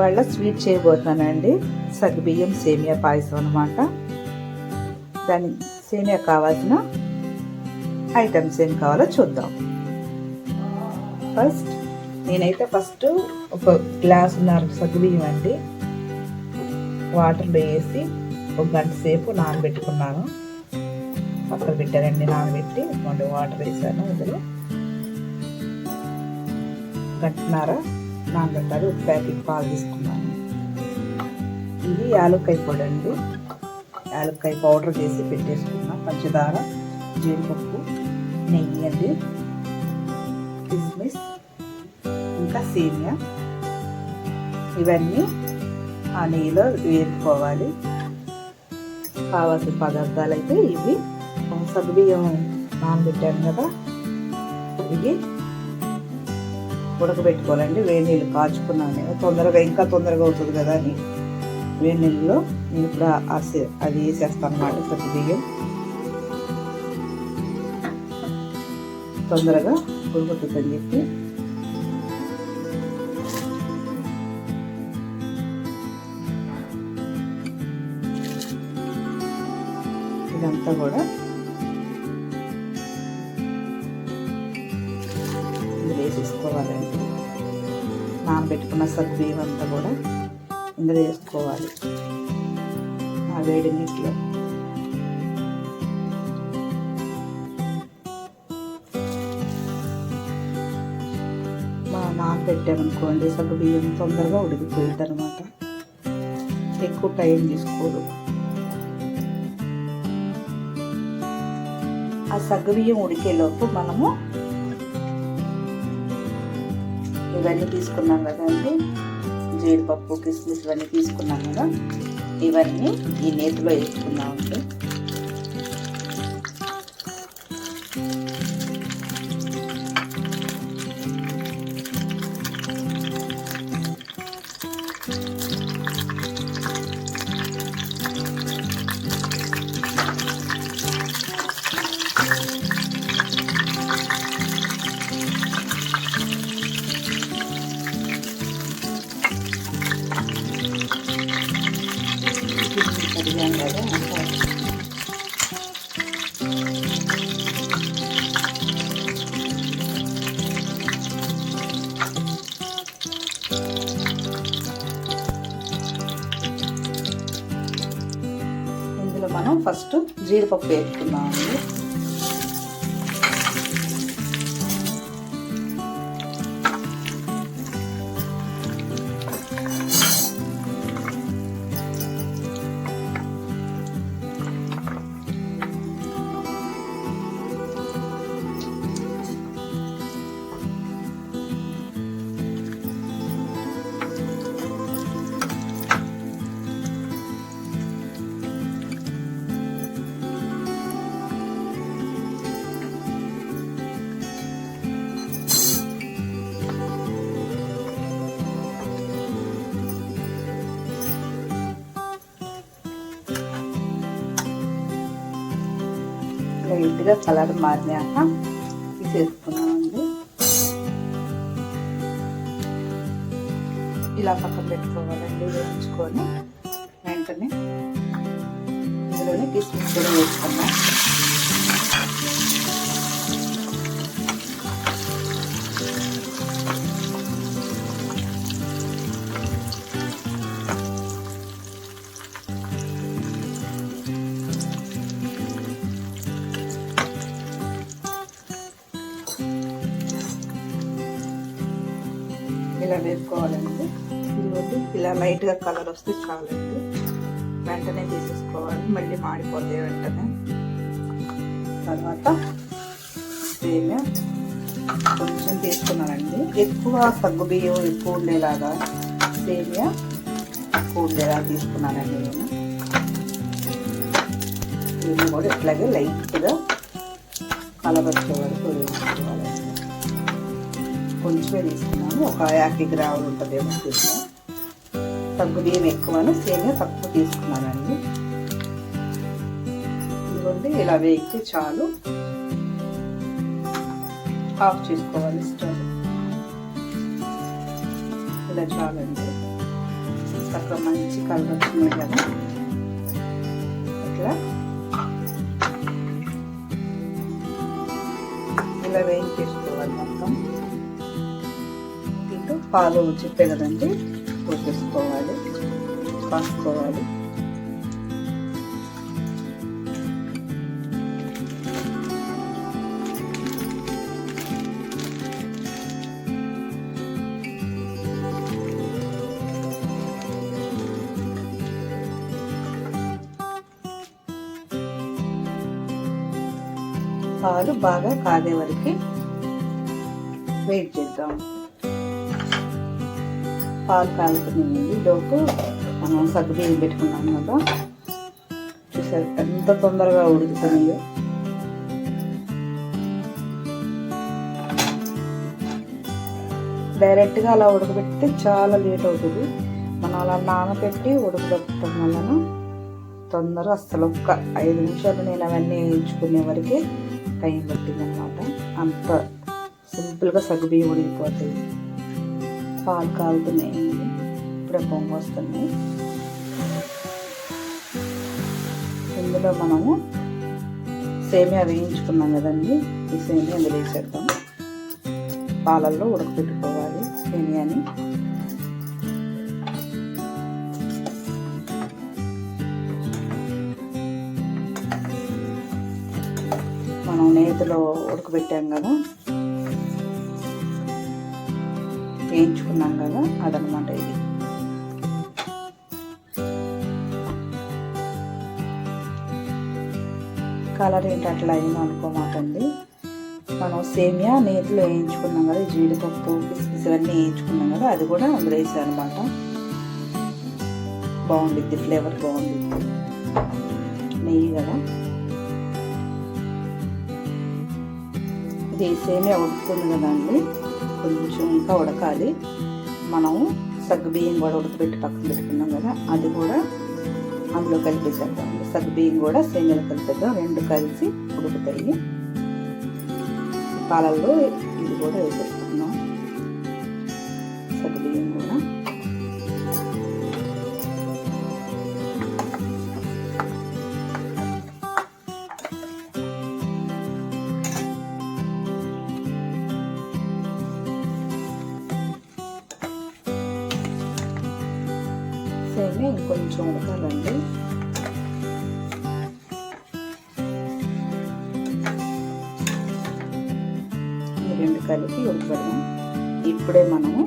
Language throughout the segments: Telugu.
ఇవాళ స్వీట్ చేయబోతున్నానండి. సగ్గుబియ్యం సేమియా పాయసం అనమాట దాని సేమియా కావాల్సిన ఐటమ్స్ ఏం కావాలో చూద్దాం. ఫస్ట్ నేనైతే ఫస్ట్ ఒక గ్లాసున్నర సగ్గుబియ్యం అండి. వాటర్లో వేసి ఒక గంట సేపు నానబెట్టుకున్నాను. పక్కన పెట్టానండి నానబెట్టి. రెండు వాటర్ వేసాను అందులో. గంటన్నారా నానబెట్టాలి ఒక ప్యాకెట్ పాలు తీసుకున్నాను. ఇది యాలక్కాయ పొడి అండి. యాలక్కాయ పౌడర్ చేసి పెట్టేసుకున్నాం. పంచదార జీడిపప్పు నెయ్యి అండి. కిస్మిస్ ఇంకా సేమియా. ఇవన్నీ ఆ నెయ్యిలో వేపుకోవాలి. కావాల్సిన పదార్థాలు అయితే ఇవి సగ్గుబియ్యం నానబెట్టాను కదా. ఇది ఉడకబెట్టుకోవాలండి. వేడి నీళ్ళు కాచుకున్నాను నేను. తొందరగా ఇంకా తొందరగా అవుతుంది కదా అని. వేడి నీళ్ళలో నేను ఇప్పుడు ఆ సే- అది వేసేస్తాను అన్నమాట బియ్యం. తొందరగా ఉడుకుతుందని చెప్పి. ఇదంతా కూడా వేసేసుకోవాలండి నానబెట్టుకున్న సగ్గుబియ్యం అంతా కూడా ఇందులో వేసుకోవాలి. ఆ వేడి నీటిలో. బాగా నానబెట్టామనుకోండి సగ్గుబియ్యం తొందరగా ఉడికిపోయింది అనమాట ఎక్కువ టైం తీసుకోదు. ఆ సగ్గుబియ్యం ఉడికేలోపు మనము ఇవన్నీ తీసుకున్నాం కదండి జీడిపప్పు కిస్మిస్ ఇవన్నీ తీసుకున్నాం కదా. ఇవన్నీ ఈ నేతిలో వేసుకున్నామండి ఇందులో మనం ఫస్ట్ జీడిపప్పు వేసుకున్నామండి లైట్గా కలర్ మారినాక తీసేసుకున్నామండి. ఇలా పక్కన పెట్టుకోవాలండి వేయించుకొని. వెంటనే ఇందులోనే కిస్మిస్ కూడా వేసుకున్నాం ఇలా వేసుకోవాలండి. ఇదిగోండి ఇలా లైట్గా కలర్ వస్తే చాలండి. వెంటనే తీసేసుకోవాలి. మళ్ళీ మాడిపోతాయి వెంటనే. తర్వాత సేమ్ కొంచెం తీసుకున్నానండి. ఎక్కువ సగ్గు బియ్యం ఎక్కువ ఉండేలాగా సేమియా ఎక్కువ ఉండేలాగా తీసుకున్నానండి నేను. దీన్ని కూడా ఇట్లాగే లైట్గా కలర్ వచ్చే వరకు వేసుకోవాలండి. కొంచెమే తీసుకున్నాను ఒక యాభై గ్రాములు ఉంటుందేమో సేమియా తగ్గు బియ్యం ఎక్కువను సేమియా తక్కువ తీసుకున్నానండి. ఇదిగోండి ఇలా వేయితే చాలు. ఆఫ్ చేసుకోవాలి స్టవ్. ఇలా చాలండి. చక్కగా మంచి కలర్ వచ్చింది కదా. ఇట్లా ఇలా వేయించేసుకోవాలి పాలు చెప్పే కదండి. పోసేసుకోవాలి. కాసుకోవాలి. పాలు బాగా కాగే వరకు వెయిట్ చేద్దాం. పాలు కాగుతున్నాయండి లోపు మనం సగ్గుబియ్యం పెట్టుకున్నాం కదా. చూసారు ఎంత తొందరగా ఉడుకుతున్నాయో. డైరెక్ట్గా అలా ఉడకబెడితే చాలా లేట్ అవుతుంది. మనం అలా నానబెట్టి ఉడకబెట్టడం వలన తొందర అసలు ఒక్క ఐదు నిమిషాలు నేను అవన్నీ వేయించుకునే వరకే టైం పట్టింది అనమాట అంత సింపుల్గా సగ్గుబియ్యం ఉడికిపోతుంది. పాలు కాలుతున్నాయండి ఇప్పుడే పొంగు వస్తున్నాయి ఇందులో మనము సేమియా వేయించుకున్నాం కదండి. ఈ సేమియా అందులో వేసేద్దాం. పాలల్లో ఉడకపెట్టుకోవాలి సేమియాని. మనం నేతిలో ఉడకబెట్టాం కదా. వేయించుకున్నాం కదా అదనమాట ఇది. కలర్ ఏంటి అట్లా అయిందో అనుకోమాకండి. మనం సేమియా నేతిలో వేయించుకున్నాం కదా జీడిపప్పు కిస్మిస్ ఇవన్నీ వేయించుకున్నాం కదా అది కూడా అందులో అనమాట బాగుండిద్ది ఫ్లేవర్ బాగుండిద్ది. నెయ్యి కదా. ఇది సేమియా ఉడుకుతుంది కదండి కొంచెం ఇంకా ఉడకాలి. మనం సగ్గుబియ్యం కూడా ఉడకబెట్టి పక్కన పెట్టుకున్నాం కదా అది కూడా అందులో కలిపేసేద్దాం. సగ్గుబియ్యం కూడా సేమియాలో కలిపేద్దాం. రెండు కలిసి ఉడుకుతాయి. పాలల్లో ఇది కూడా వేసేస్తాం కొంచెం ఉడకాలండి. ఈ రెండు కలిపి ఉడకడం ఇప్పుడే మనము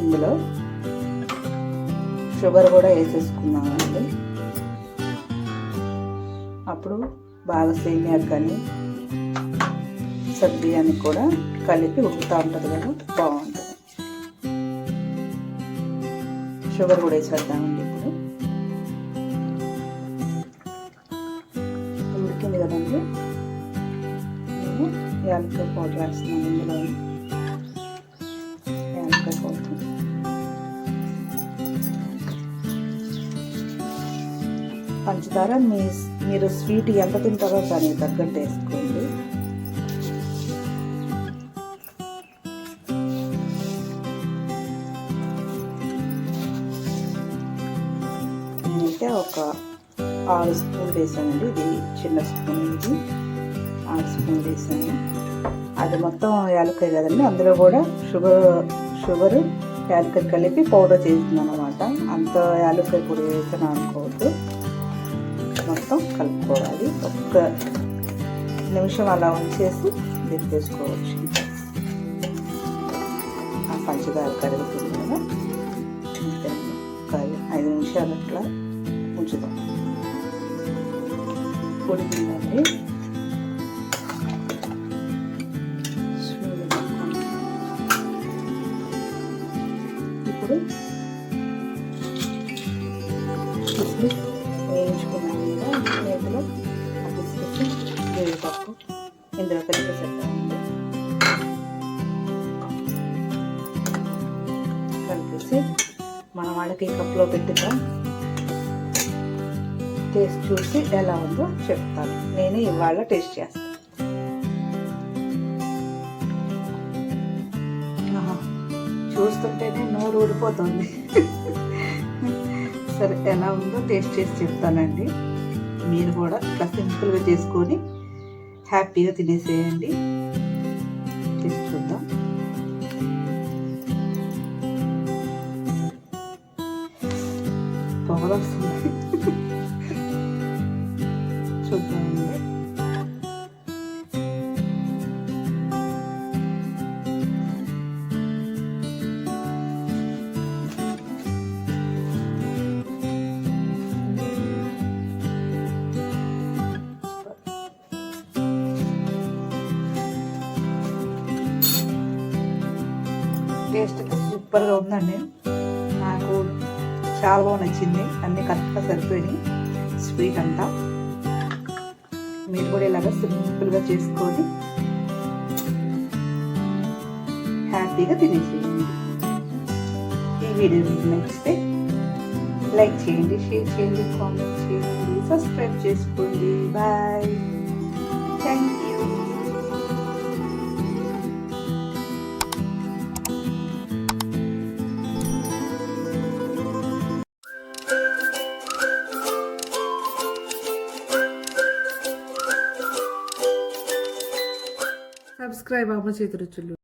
ఇందులో షుగర్ కూడా వేసేసుకున్నామండి అప్పుడు బాగా సేమియా కానీ అని కూడా కలిపి ఉడుకుతూ ఉంటుంది కదా బాగుంటుంది. షుగర్ కూడా వేసేద్దామండి యాలక్కాయ పౌడర్ వేస్తున్నాను ఇందులో యాలక్కాయ పౌడర్ పంచదార మీ మీరు స్వీట్ ఎంత తింటారో దానికి తగ్గట్టు వేసుకోండి. నేనైతే ఒక ఆరు స్పూన్ వేసానండి. ఇది చిన్న స్పూన్ ఇది. ఆరు స్పూన్ వేసాను. అది మొత్తం యాలక్కాయ కదండి. అందులో కూడా షుగర్ షుగర్ యాలక్కాయ కలిపి పౌడర్ చేస్తున్నాను అనమాట అంత యాలక్కాయ పొడి వేసాను అనుకోవద్దు. మొత్తం కలుపుకోవాలి. ఒక్క నిమిషం అలా ఉంచేసి దింపేసుకోవచ్చు. ఆ పంచదార కరుగుతుంది కదా. ఐదు నిమిషాలు అట్లా ఉంచుదాం. ఉడికిందండి ఇందులో కలిపేసేద్దామండి కలిపేసి మన వాళ్ళకి కప్లో పెట్టుతాం టేస్ట్ చూసి ఎలా ఉందో చెప్తాను. నేను ఇవాళ టేస్ట్ చేస్తాను. చూస్తుంటేనే నోరు ఊడిపోతుంది. సరే ఎలా ఉందో టేస్ట్ చేసి చెప్తానండి. మీరు కూడా ఇట్లా సింపుల్గా చేసుకొని హ్యాపీగా తినేసేయండి. టేస్ట్ చూద్దాం. పొగలు వస్తుంది. సూపర్గా ఉందండి. నాకు చాలా బాగా నచ్చింది. అన్నీ కరెక్ట్గా సరిపోయినాయి. స్వీట్ అంతా. మీరు కూడా ఇలాగ సింపుల్గా చేసుకొని హ్యాపీగా తినేసేయండి. ఈ వీడియో మీకు నచ్చితే లైక్ చేయండి షేర్ చేయండి కామెంట్ చేయండి సబ్స్క్రైబ్ చేసుకోండి. బాయ్. Thank you. సబ్స్క్రైబ్ అమ్మ చేతి రుచులు